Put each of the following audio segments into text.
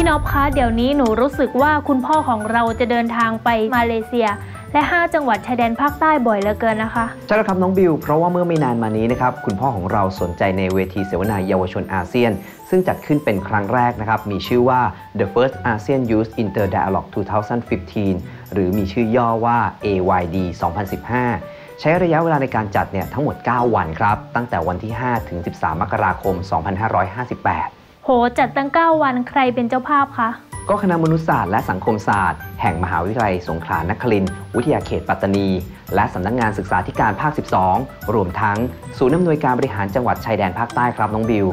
ี่นอบคะ เดี๋ยวนี้หนูรู้สึกว่าคุณพ่อของเราจะเดินทางไปมาเลเซีย และ 5 จังหวัดชายแดนภาคใต้บ่อยเหลือเกินนะคะใช่แล้วครับน้องบิว เพราะว่าเมื่อไม่นานมานี้นะครับคุณพ่อของเราสนใจในเวทีเสวนาเยาวชนอาเซียน ซึ่งจัดขึ้นเป็นครั้งแรกนะครับมีชื่อว่า The First ASEAN Youth Inter Dialogue 2015 หรือมีชื่อย่อว่า AYD 2015ใช้ระยะเวลาในการจัดเนี่ยทั้งหมด 9 วันครับ ตั้งแต่วันที่ 5 ถึง 13 มกราคม 2558โห จัดตั้ง 9 วันใครเป็นเจ้าภาพคะ ก็คณะมนุษยศาสตร์และสังคมศาสตร์ แห่งมหาวิทยาลัยสงขลานครินทร์วิทยาเขตปัตตานี และสำนักงงานศึกษาธิการภาค 12 รวมทั้ง ศูนย์อำนวยการบริหารจังหวัดชายแดนภาคใต้ครับน้องบิว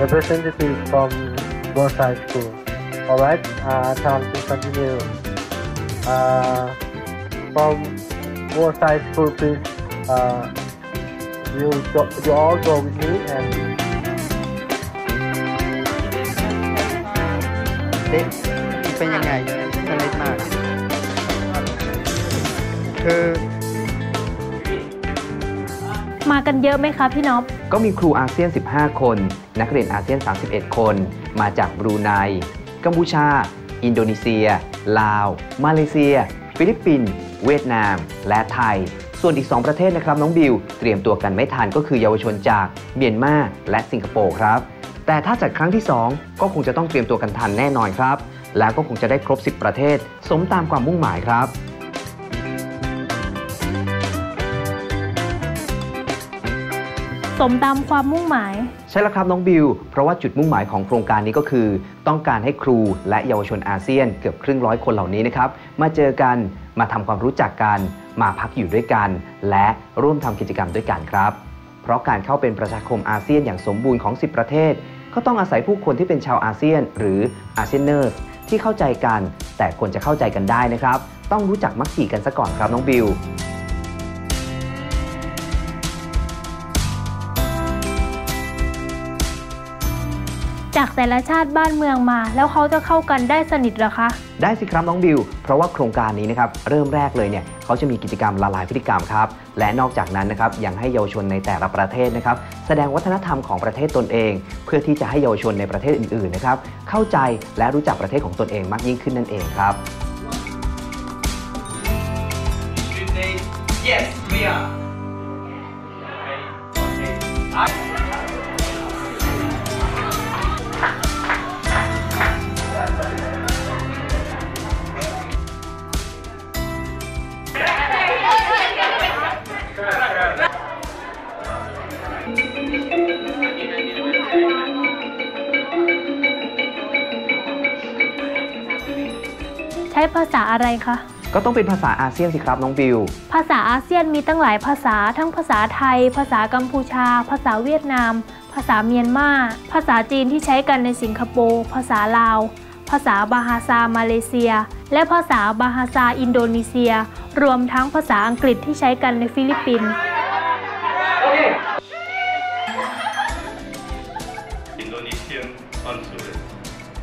representative from both high school. All right, uh, time to continue. Uh, from both high school, please. Uh, you go, you all go with me and เด็กเป็นยังไงสนิทมาก คือมากันเยอะไหมคะพี่นอบก็มีครูอาเซียน 15 คน นักเรียนอาเซียน 31 คน มาจากบรูไน กัมพูชา อินโดนีเซีย ลาว มาเลเซีย ฟิลิปปินส์เวียดนาม และไทย ส่วนอีก 2 ประเทศนะครับน้องบิว เตรียมตัวกันไม่ทันก็คือเยาวชนจากเมียนมาและสิงคโปร์ครับ แต่ถ้าจัดครั้งที่ 2 ก็คงจะต้องเตรียมตัวกันทันแน่นอนครับ แล้วก็คงจะได้ครบ 10 ประเทศ สมตามความมุ่งหมายครับสมตามความมุ่งหมาย ใช่แล้วครับน้องบิว เพราะว่าจุดมุ่งหมายของโครงการนี้ก็คือ ต้องการให้ครูและเยาวชนอาเซียนเกือบครึ่งร้อยคนเหล่านี้นะครับ มาเจอกันมาทำความรู้จักกัน มาพักอยู่ด้วยกัน และร่วมทำกิจกรรมด้วยกันครับ เพราะการเข้าเป็นประชาคมอาเซียนอย่างสมบูรณ์ของ 10 ประเทศ ก็ต้องอาศัยผู้คนที่เป็นชาวอาเซียน หรืออาเซียนเนอร์ที่เข้าใจกัน แต่ควรจะเข้าใจกันได้นะครับ ต้องรู้จักมักจีกันซะก่อนครับน้องบิว จากแต่ละชาติบ้านเมืองมา แล้วเขาจะเข้ากันได้สนิทเหรอคะ ได้สิครับน้องบิว เพราะว่าโครงการนี้นะครับเริ่มแรกเลยเนี่ยเขาจะมีกิจกรรมละลายพฤติกรรมครับ และนอกจากนั้นนะครับยังให้เยาวชนในแต่ละประเทศนะครับแสดงวัฒนธรรมของประเทศตนเอง เพื่อที่จะให้เยาวชนในประเทศอื่นๆนะครับเข้าใจและรู้จักประเทศของตนเองมากยิ่งขึ้นนั่นเองครับ Yes, we are. Okay. ช้ภาษาอะไรคะ ก็ต้องเป็นภาษาอาเซียนสิครับน้องบิว ภาษาอาเซียนมีตั้งหลายภาษาทั้งภาษาไทย ภาษากัมพูชา ภาษาเวียดนาม ภาษาเมียนมา ภาษาจีนที่ใช้กันในสิงคโปร์ ภาษาลาว ภาษาบาฮาซามาเลเซีย และภาษาบาฮาซาอินโดนีเซีย รวมทั้งภาษาอังกฤษที่ใช้กันในฟิลิปปินส์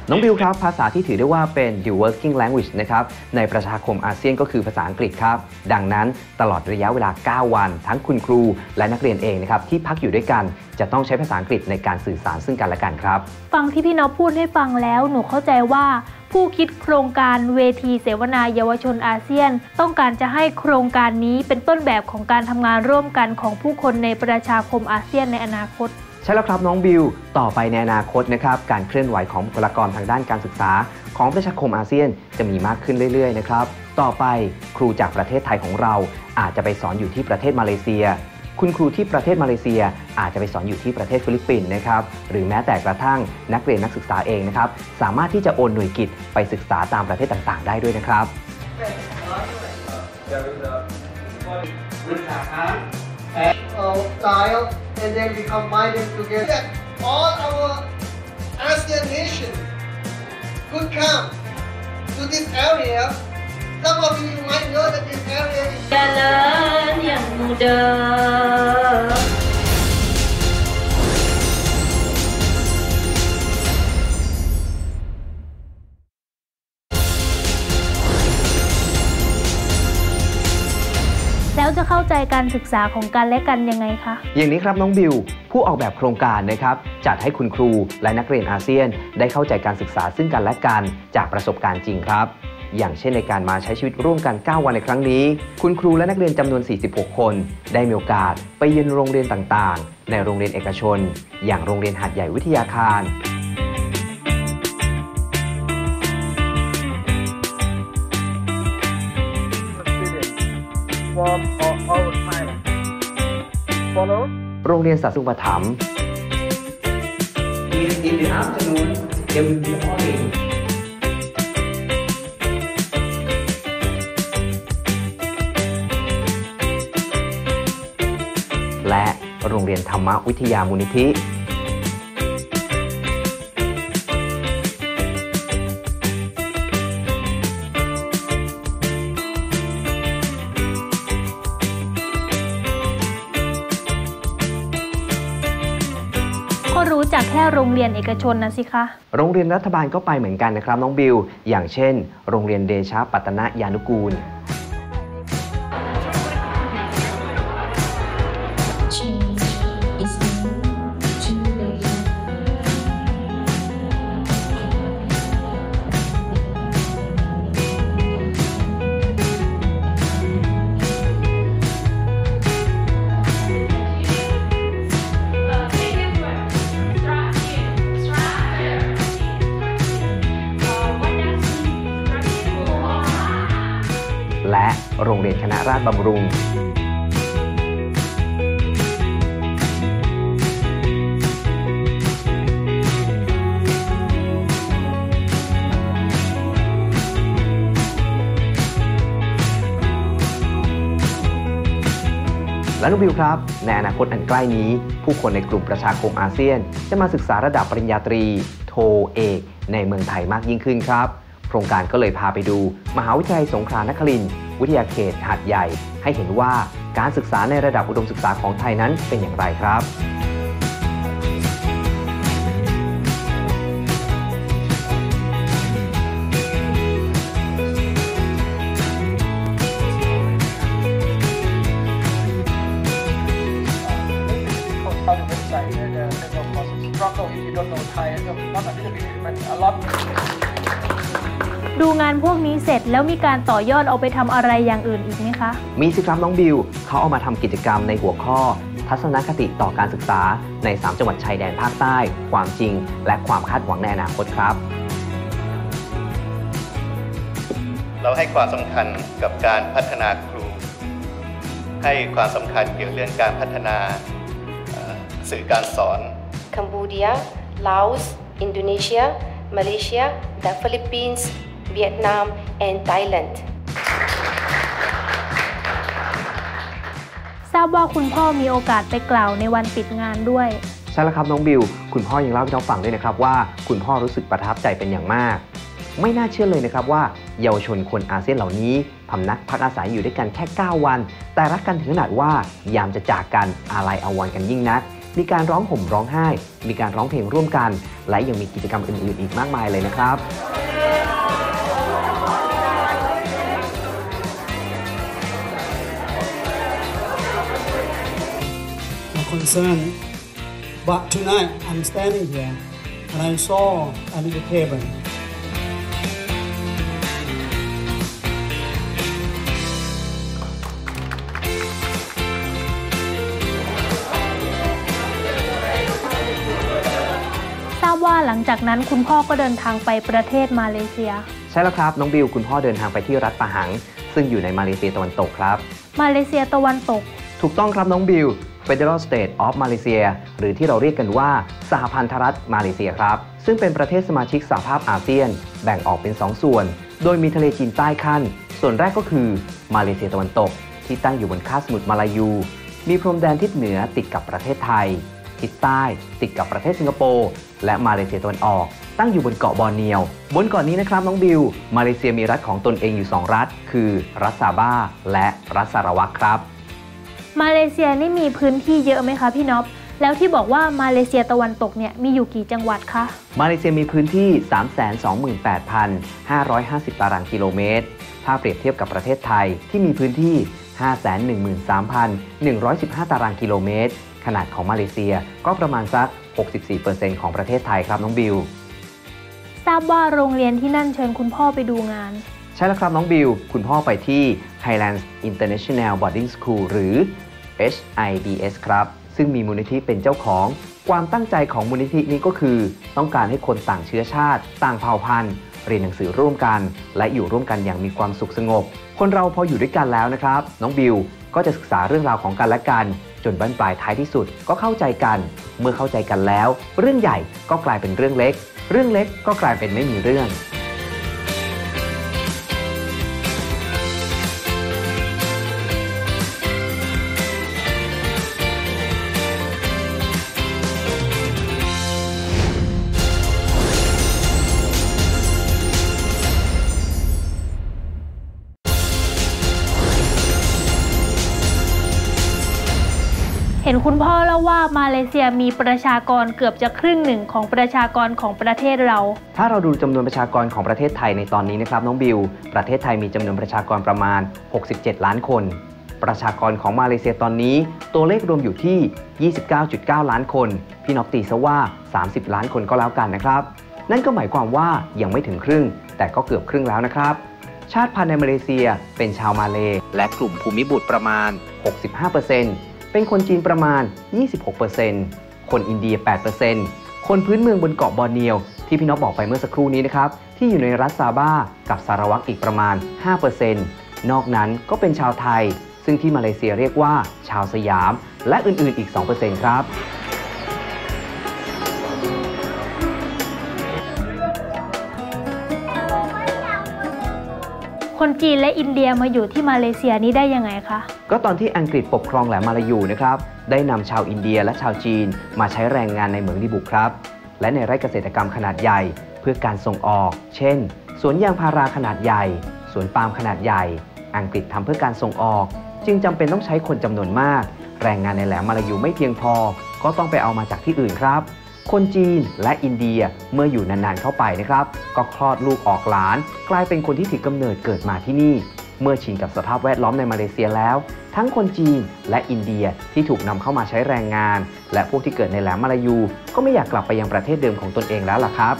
น้องบิวครับ ภาษาที่ถือได้ว่าเป็น the working language นะครับ ในประชาคมอาเซียนก็คือภาษาอังกฤษครับ ดังนั้นตลอดระยะเวลา 9 วัน ทั้งคุณครู และนักเรียนเองนะครับ ที่พักอยู่ด้วยกัน จะต้องใช้ภาษาอังกฤษในการสื่อสารซึ่งกันและกันครับ ฟังที่พี่นอพูดให้ฟังแล้วหนูเข้าใจว่าผู้คิดโครงการเวทีเสวนาเยาวชนอาเซียน ต้องการจะให้โครงการนี้เป็นต้นแบบของการทำงานร่วมกันของผู้คนในประชาคมอาเซียนในอนาคต ช่แล้วครับน้องบิว ต่อไปในอนาคตนะครับการเคลื่อนไหวของบุคลากรทางด้านการศึกษา ของประชาคมอาเซียนจะมีมากขึ้นเรื่อยๆนะครับต่อไปครูจากประเทศไทยของเรา อาจจะไปสอนอยู่ที่ประเทศมาเลเซีย คุณครูที่ประเทศมาเลเซีย อาจจะไปสอนอยู่ที่ประเทศฟิลิปปินส์นะครับหรือแม้แต่กระทั่งนักเรียนนักศึกษาเองนะครับสามารถที่จะโอนหน่วยกิจไปศึกษาตามประเทศต่างๆ ได้ด้วยนะครับ uh, tile and then we combine it together. That all our ASEAN nations could come to this area. Some of you might know that this area is... Jalan ใจการศึกษาของกันและกันยังไงคะ อย่างนี้ครับน้องบิว ผู้ออกแบบโครงการนะครับ จัดให้คุณครูและนักเรียนอาเซียน ได้เข้าใจการศึกษาซึ่งกันและกันจากประสบการณ์จริงครับ อย่างเช่นในการมาใช้ชีวิตร่วมกัน 9 วันในครั้งนี้ คุณครูและนักเรียนจำนวน 46 คน ได้มีโอกาส ไปเยือนโรงเรียนต่างๆ ในโรงเรียนเอกชน อย่างโรงเรียนหัดใหญ่วิทยาคาร โรงเรียนสัตว์สุปถัมภ์ In the afternoon, there will be audience. และโรงเรียนธรรมวิทยามูลนิธิ ก็รู้จักแค่โรงเรียนเอกชนนะสิคะ โรงเรียนรัฐบาลก็ไปเหมือนกันนะครับน้องบิว อย่างเช่น โรงเรียนเดชะปัตตนยานุกูล รียนคณะราษฎรบำรุงและน้องบิวครับ ในอนาคตอันใกล้นี้ ผู้คนในกลุ่มประชาคมอาเซียน จะมาศึกษาระดับปริญญาตรี โทเอกในเมืองไทยมากยิ่งขึ้นครับ โครงการก็เลยพาไปดู มหาวิทยาลัยสงขลานครินทร์ วิทยาเขตหาดใหญ่ ให้เห็นว่าการศึกษาในระดับอุดมศึกษาของไทยนั้นเป็นอย่างไรครับ ดูงานพวกนี้เสร็จแล้วมีการต่อยอดเอาไปทำอะไรอย่างอื่นอีกไหมคะ มีสิครับน้องบิวเขาเอามาทำกิจกรรมในหัวข้อ ทัศนคติต่อการศึกษาใน 3 จังหวัดชายแดนภาคใต้ ความจริง และความคาดหวังในอนาคตครับ เราให้ความสำคัญกับการพัฒนาครู ให้ความสำคัญเกี่ยวกับเรื่องการพัฒนาเอ่อสื่อการสอน Cambodia, Laos, Indonesia, Malaysia, the Philippines, Vietnam, and Thailand. ทราบว่าคุณพ่อมีโอกาสไปกล่าวในวันปิดงานด้วย ใช่แล้วครับน้องบิว คุณพ่อยังเล่าให้น้องฟังด้วยนะครับว่าคุณพ่อรู้สึกประทับใจเป็นอย่างมาก ไม่น่าเชื่อเลยนะครับว่า เยาวชนคนอาเซียนเหล่านี้พำนักพักอาศัยอยู่ด้วยกันแค่ 9 วัน แต่รักกันถึงขนาดว่ายามจะจากกันอาลัยอาวรณ์กันยิ่งนัก มีการร้องห่มร้องไห้ มีการร้องเพลงร่วมกัน และยังมีกิจกรรมอื่นๆ อีกมากมายเลยนะครับ are concerned. But tonight I'm standing here and I saw a little table. Thank ทราบว่าหลังจากนั้นคุณพ่อก็เดินทางไปประเทศมาเลเซีย ใช่แล้วครับ น้องบิวคุณพ่อเดินทางไปที่รัฐปะหัง ซึ่งอยู่ในมาเลเซียตะวันตกครับ มาเลเซียตะวันตก ถูกต้องครับน้องบิว Federal State of Malaysia หรือที่เราเรียกกันว่าสหพันธรัฐมาเลเซียครับ ซึ่งเป็นประเทศสมาชิกสหภาพอาเซียน แบ่งออกเป็น 2 ส่วน โดยมีทะเลจีนใต้ขั้น ส่วนแรกก็คือมาเลเซียตะวันตก ที่ตั้งอยู่บนคาบสมุทรมาลายู มีพรมแดนทิศเหนือติดกับประเทศไทย ทิศใต้ติดกับประเทศสิงคโปร์และมาเลเซียตะวันออกตั้งอยู่บนเกาะบอร์เนียว บนเกาะนี้นะครับน้องบิว มาเลเซียมีรัฐของตนเองอยู่ 2 รัฐ คือ รัฐซาบ้าและรัฐสารวัตรครับ มาเลเซียนี่มีพื้นที่เยอะไหมคะพี่น็อปแล้วที่บอกว่ามาเลเซียตะวันตกเนี่ยมีอยู่กี่จังหวัดคะมาเลเซียมีพื้นที่ 328,550 ตารางกิโลเมตร ถ้าเปรียบเทียบกับประเทศไทยที่มีพื้นที่ 513,115 ตารางกิโลเมตร ขนาดของมาเลเซียก็ประมาณสัก 64%ของประเทศไทยครับน้องบิว ทราบว่าโรงเรียนที่นั่นเชิญคุณพ่อไปดูงาน ใช่แล้วครับน้องบิว คุณพ่อไปที่ Highlands International Boarding School หรือ HIBS ครับ ซึ่งมีมูลนิธิเป็นเจ้าของ ความตั้งใจของมูลนิธินี้ก็คือ ต้องการให้คนต่างเชื้อชาติ ต่างเผ่าพันธุ์ เรียนหนังสือร่วมกัน และอยู่ร่วมกันอย่างมีความสุขสงบ คนเราพออยู่ด้วยกันแล้วนะครับ น้องบิวก็จะศึกษาเรื่องราวของกันและกัน จนบั้นปลายท้ายที่สุดก็เข้าใจกัน เมื่อเข้าใจกันแล้ว เรื่องใหญ่ก็กลายเป็นเรื่องเล็ก เรื่องเล็กก็กลายเป็นไม่มีเรื่อง คุณพ่อเล่าว่ามาเลเซียมีประชากรเกือบจะครึ่งหนึ่งของประชากรของประเทศเรา ถ้าเราดูจำนวนประชากรของประเทศไทยในตอนนี้นะครับน้องบิว ประเทศไทยมีจำนวนประชากรประมาณ 67 ล้านคน ประชากรของมาเลเซียตอนนี้ ตัวเลขรวมอยู่ที่ 29.9 ล้านคน พี่นอบตีซะว่า 30 ล้านคนก็แล้วกันนะครับ นั่นก็หมายความว่ายังไม่ถึงครึ่ง แต่ก็เกือบครึ่งแล้วนะครับชาติพันธุ์ในมาเลเซียเป็นชาวมาเล และกลุ่มภูมิบุตรประมาณ 65% เป็นคนจีนประมาณ 26%คนอินเดีย 8%คนพื้นเมืองบนเกาะบอร์เนียวที่พี่น้องบอกไปเมื่อสักครู่นี้นะครับ ที่อยู่ในรัฐซาบ้ากับสารวัตรอีกประมาณ 5%นอกนั้นก็เป็นชาวไทย ซึ่งที่มาเลเซียเรียกว่า ชาวสยาม และอื่นๆอีก 2%ครับ คนจีนและอินเดียมาอยู่ที่มาเลเซียนี้ได้ยังไงคะ ก็ตอนที่อังกฤษปกครองแหลมมาลายูนะครับ ได้นำชาวอินเดียและชาวจีน มาใช้แรงงานในเหมืองดิบุกครับ และในไร่เกษตรกรรมขนาดใหญ่ เพื่อการส่งออก เช่น สวนยางพาราขนาดใหญ่ สวนปาล์มขนาดใหญ่ อังกฤษทำเพื่อการส่งออก จึงจำเป็นต้องใช้คนจำนวนมาก แรงงานในแหลมมาลายูไม่เพียงพอ ก็ต้องไปเอามาจากที่อื่นครับ คนจีนและอินเดียเมื่ออยู่นานๆเข้าไปนะครับ ก็คลอดลูกออกหลาน กลายเป็นคนที่ถือกำเนิดเกิดมาที่นี่ เมื่อชินกับสภาพแวดล้อมในมาเลเซียแล้ว ทั้งคนจีนและอินเดียที่ถูกนำเข้ามาใช้แรงงาน และพวกที่เกิดในแหลมมาลายู ก็ไม่อยากกลับไปยังประเทศเดิมของตนเองแล้วล่ะครับ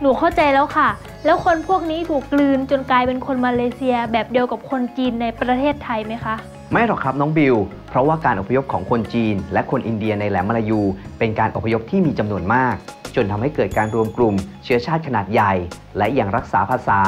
หนูเข้าใจแล้วค่ะ แล้วคนพวกนี้ถูกกลืนจนกลายเป็นคนมาเลเซีย แบบเดียวกับคนจีนในประเทศไทยไหมคะ ไม่หรอกครับน้องบิว เพราะว่าการอพยพของคนจีน และคนอินเดียในแหลมมาลายู เป็นการอพยพที่มีจำนวนมาก จนทำให้เกิดการรวมกลุ่ม เชื้อชาติขนาดใหญ่ และยังรักษาภาษา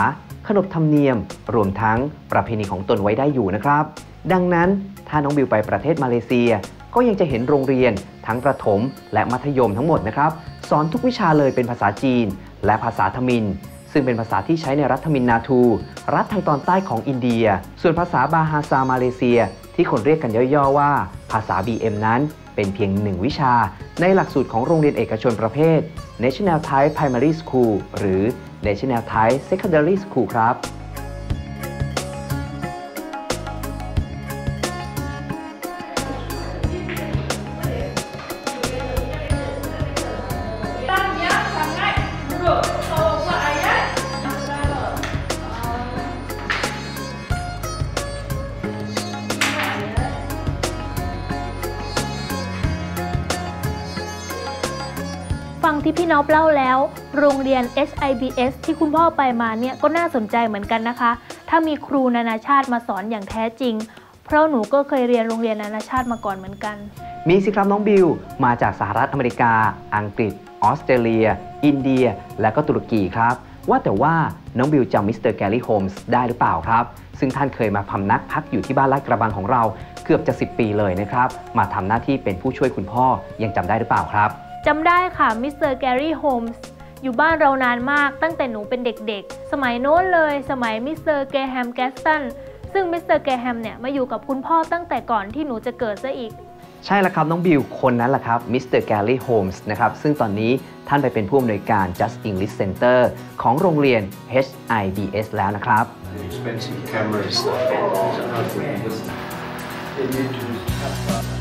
ขนบธรรมเนียม รวมทั้งประเพณีของตนไว้ได้อยู่นะครับ ดังนั้นถ้าน้องบิวไปประเทศมาเลเซีย ก็ยังจะเห็นโรงเรียน ทั้งประถม และมัธยมทั้งหมดนะครับสอนทุกวิชาเลยเป็นภาษาจีน และภาษาทมิน ซึ่งเป็นภาษาที่ใช้ในรัฐทมินนาทู รัฐทางตอนใต้ของอินเดีย ส่วนภาษาบาฮาซามาเลเซีย ที่คนเรียกกันย่อๆว่า ภาษา BM นั้นเป็นเพียงหนึ่งวิชา ในหลักสูตรของโรงเรียนเอกชนประเภท National Thai Primary School หรือ National Thai Secondary School ครับ ฟังที่พี่นอบเล่าแล้ว โรงเรียน HIBS ที่คุณพ่อไปมาเนี่ยก็น่าสนใจเหมือนกันนะคะ ถ้ามีครูนานาชาติมาสอนอย่างแท้จริง เพราะหนูก็เคยเรียนโรงเรียนนานาชาติมาก่อนเหมือนกัน มีสิครับน้องบิว มาจากสหรัฐอเมริกา อังกฤษ ออสเตรเลีย อินเดีย และก็ตุรกีครับ ว่าแต่ว่าน้องบิวจำมิสเตอร์แกรี่โฮมส์ได้หรือเปล่าครับ ซึ่งท่านเคยมาพำนักพักอยู่ที่บ้านลาดกระบังของเรา เกือบจะ 10 ปีเลยนะครับ มาทำหน้าที่เป็นผู้ช่วยคุณพ่อยังจำได้หรือเปล่าครับ จำได้ค่ะมิสเตอร์แกรี่โฮมส์อยู่บ้านเรานานมากตั้งแต่หนูเป็นเด็กๆ สมัยโน้นเลย สมัยมิสเตอร์แกแฮมแกสตันซึ่งมิสเตอร์แกแฮมเนี่ยมาอยู่กับคุณพ่อตั้งแต่ก่อนที่หนูจะเกิดซะอีก ใช่แล้วครับ น้องบิวคนนั้นแหละครับมิสเตอร์แกลลี่โฮมส์นะครับ ซึ่งตอนนี้ท่านไปเป็นผู้อำนวยการ Just English Center ของโรงเรียน HIBS แล้วนะครับ expensive cameras that they need to have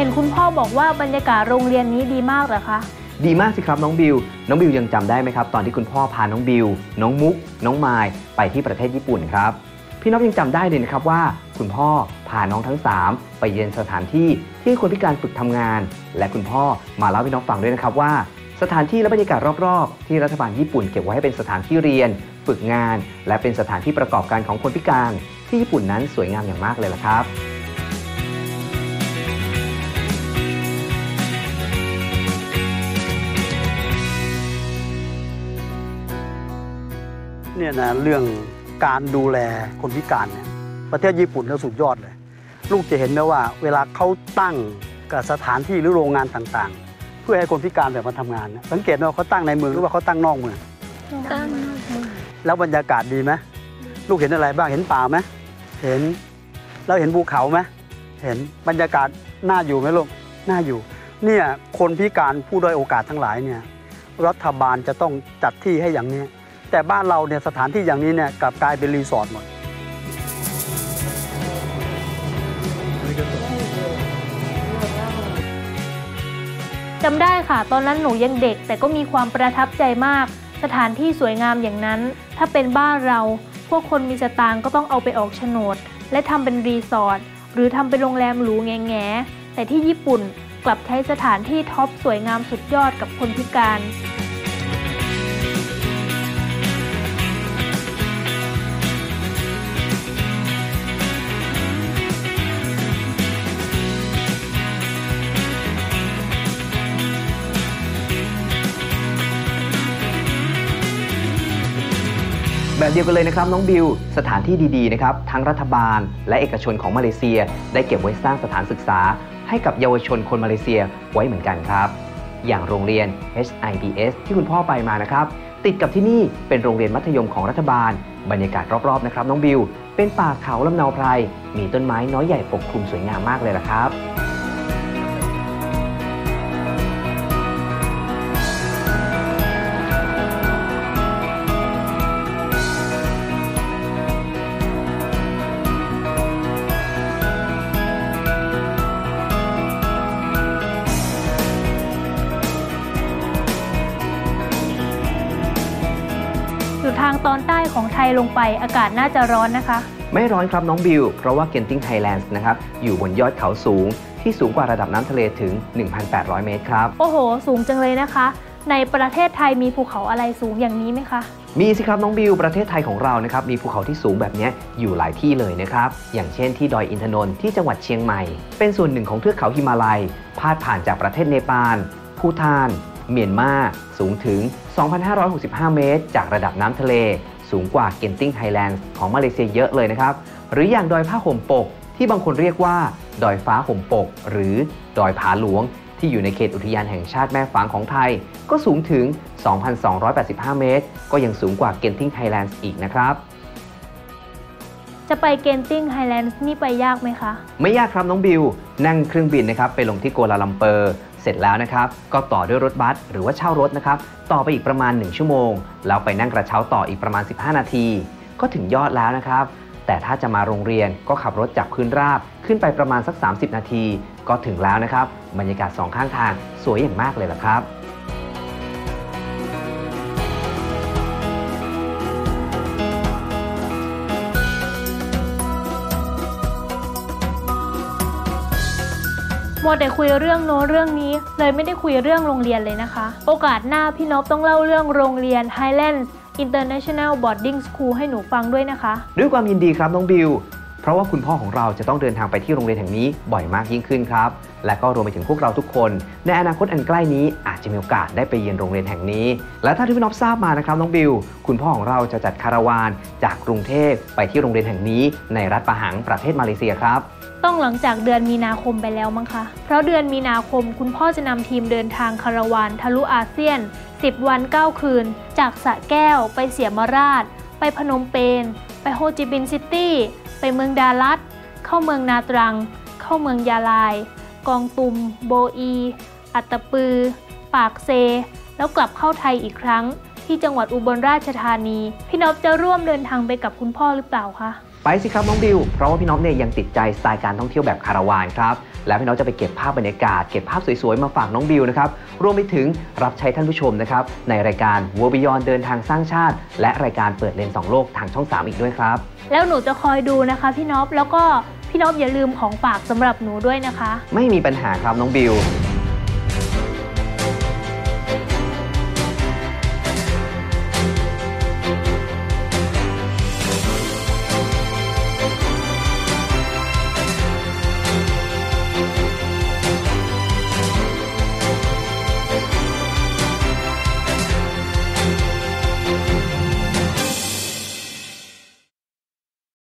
ห็นคุณพ่อบอกว่าบรรยากาศโรงเรียนนี้ดีมากเหรอคะ ดีมากสิครับน้องบิว น้องบิวยังจำได้ไหมครับ ตอนที่คุณพ่อพาน้องบิว น้องมุก น้องไมายไปที่ประเทศญี่ปุ่นครับ พี่นพยังจำได้เลยนะครับว่า คุณพ่อพาน้องทั้ง 3 ไปเยือนสถานที่ที่คนพิการฝึกทำงาน และคุณพ่อมาเล่าให้พี่น้องฟังด้วยนะครับว่า สถานที่และบรรยากาศรอบๆ ที่รัฐบาลญี่ปุ่นเก็บไว้ให้เป็นสถานที่เรียน ฝึกงาน และเป็นสถานที่ประกอบการของคนพิการ ที่ญี่ปุ่นนั้นสวยงามอย่างมากเลยล่ะครับ เนี่ยนะเรื่องการดูแลคนพิการเนี่ยประเทศญี่ปุ่นเขาสุดยอดเลย ลูกจะเห็นนะว่าเวลาเขาตั้งกับสถานที่หรือโรงงานต่างๆ เพื่อให้คนพิการแบบมาทำงานเนี่ยสังเกตว่าเขาตั้งในเมืองหรือว่าเขาตั้งนอกเมืองตั้งแล้วบรรยากาศดีไหมลูกเห็นอะไรบ้างเห็นป่าไหมเห็นแล้วเห็นภูเขาไหมเห็นบรรยากาศน่าอยู่ไหมลูกน่าอยู่เนี่ยคนพิการผู้ด้อยโอกาสทั้งหลายเนี่ยรัฐบาลจะต้องจัดที่ให้อย่างนี้ แต่บ้านเราเนี่ยสถานที่อย่างนี้เนี่ยกลับกลายเป็นรีสอร์ทหมดจำได้ค่ะ ตอนนั้นหนูยังเด็ก แต่ก็มีความประทับใจมาก สถานที่สวยงามอย่างนั้น ถ้าเป็นบ้านเรา พวกคนมีสตางค์ก็ต้องเอาไปออกโฉนด และทำเป็นรีสอร์ทหรือทำเป็นโรงแรมหรูแง่แต่ที่ญี่ปุ่นกลับใช้สถานที่ท็อปสวยงามสุดยอดกับคนพิการ เดียวกันเลยนะครับน้องบิว สถานที่ดีๆนะครับทั้งรัฐบาล และเอกชนของมาเลเซีย ได้เก็บไว้สร้างสถานศึกษา ให้กับเยาวชนคนมาเลเซียไว้เหมือนกันครับ อย่างโรงเรียน HIBS ที่คุณพ่อไปมานะครับ ติดกับที่นี่เป็นโรงเรียนมัธยมของรัฐบาล บรรยากาศรอบๆนะครับน้องบิว เป็นป่าเขาลำเนาไพรมีต้นไม้น้อยใหญ่ปกคลุมสวยงามมากเลยละครับ ลงไปอากาศน่าจะร้อนนะคะ ไม่ร้อนครับน้องบิว เพราะว่าเกนติงไทยแลนด์นะครับ อยู่บนยอดเขาสูง ที่สูงกว่าระดับน้ำทะเลถึง 1,800 เมตรครับ โอ้โห สูงจังเลยนะคะ ในประเทศไทยมีภูเขาอะไรสูงอย่างนี้ไหมคะมีสิครับน้องบิวประเทศไทยของเรานะครับมีภูเขาที่สูงแบบเนี้ยอยู่หลายที่เลยนะครับ อย่างเช่นที่ดอยอินทนนท์ที่จังหวัดเชียงใหม่ เป็นส่วนหนึ่งของเทือกเขาฮิมาลัย พาดผ่านจากประเทศเนปาลภูฏาน เมียนมาสูงถึง 2,565 เมตร จากระดับน้ำทะเล สูงกว่าเกนติงไทยแลนด์ของมาเลเซียเยอะเลยนะครับ หรืออย่างดอยผ้าห่มปก ที่บางคนเรียกว่า ดอยฟ้าห่มปก หรือดอยผาหลวง ที่อยู่ในเขตอุทยานแห่งชาติแม่ฝางของไทย ก็สูงถึง 2,285 เมตร ก็ยังสูงกว่าเกนติงไทยแลนด์อีกนะครับจะไปเกนติ้งไฮแลนด์นี่ไปยากไหมคะ ไม่ยากครับน้องบิว นั่งเครื่องบินนะครับไปลงที่โกลาลัมเปอร์ เสร็จแล้วนะครับ ก็ต่อด้วยรถบัสหรือว่าเช่ารถนะครับ ต่อไปอีกประมาณ 1 ชั่วโมง แล้วไปนั่งกระเช้าต่ออีกประมาณ 15 นาที ก็ถึงยอดแล้วนะครับ แต่ถ้าจะมาโรงเรียนก็ขับรถจากพื้นราบ ขึ้นไปประมาณสัก 30 นาที ก็ถึงแล้วนะครับ บรรยากาศสองข้างทางสวยอย่างมากเลยล่ะครับ มัวแต่คุยเรื่องโน้นเรื่องนี้ เลยไม่ได้คุยเรื่องโรงเรียนเลยนะคะ โอกาสหน้าพี่นพต้องเล่าเรื่องโรงเรียน Highlands International Boarding School ให้หนูฟังด้วยนะคะ ด้วยความยินดีครับน้องบิว เพราะว่าคุณพ่อของเราจะต้องเดินทางไปที่โรงเรียนแห่งนี้บ่อยมากยิ่งขึ้นครับ และก็รวมไปถึงพวกเราทุกคน ในอนาคตอันใกล้นี้อาจจะมีโอกาสได้ไปเยือนโรงเรียนแห่งนี้ และถ้าที่พี่นพทราบมานะครับน้องบิว คุณพ่อของเราจะจัดคาราวาน จากกรุงเทพไปที่โรงเรียนแห่งนี้ ในรัฐปะหังประเทศมาเลเซียครับต้องหลังจากเดือนมีนาคมไปแล้วมั้งคะ เพราะเดือนมีนาคมคุณพ่อจะนำทีมเดินทางคาราวานทะลุอาเซียน 10 วัน 9 คืน จากสระแก้วไปเสียมราช ไปพนมเปญ ไปโฮจิมินห์ซิตี้ ไปเมืองดาลัด เข้าเมืองนาตรัง เข้าเมืองยาลาย กองตุม โบอี อัตตปือ ปากเซ แล้วกลับเข้าไทยอีกครั้ง ที่จังหวัดอุบลราชธานี พี่นพจะร่วมเดินทางไปกับคุณพ่อหรือเปล่าคะ ไปสิครับน้องบิว เพราะว่าพี่น้องเนี่ยยังติดใจสไตล์การท่องเที่ยวแบบคาราวานครับ และพี่น้องจะไปเก็บภาพบรรยากาศ เก็บภาพสวยๆ มาฝากน้องบิวนะครับ รวมไปถึงรับใช้ท่านผู้ชมนะครับ ในรายการ w o r b e y o n เดินทางสร้างชาติ และรายการเปิดเลนส์สองโลกทางช่อง 3 อีกด้วยครับ แล้วหนูจะคอยดูนะคะพี่นพแล้วก็พี่นพอย่าลืมของฝากสำหรับหนูด้วยนะคะ ไม่มีปัญหาครับน้องบิว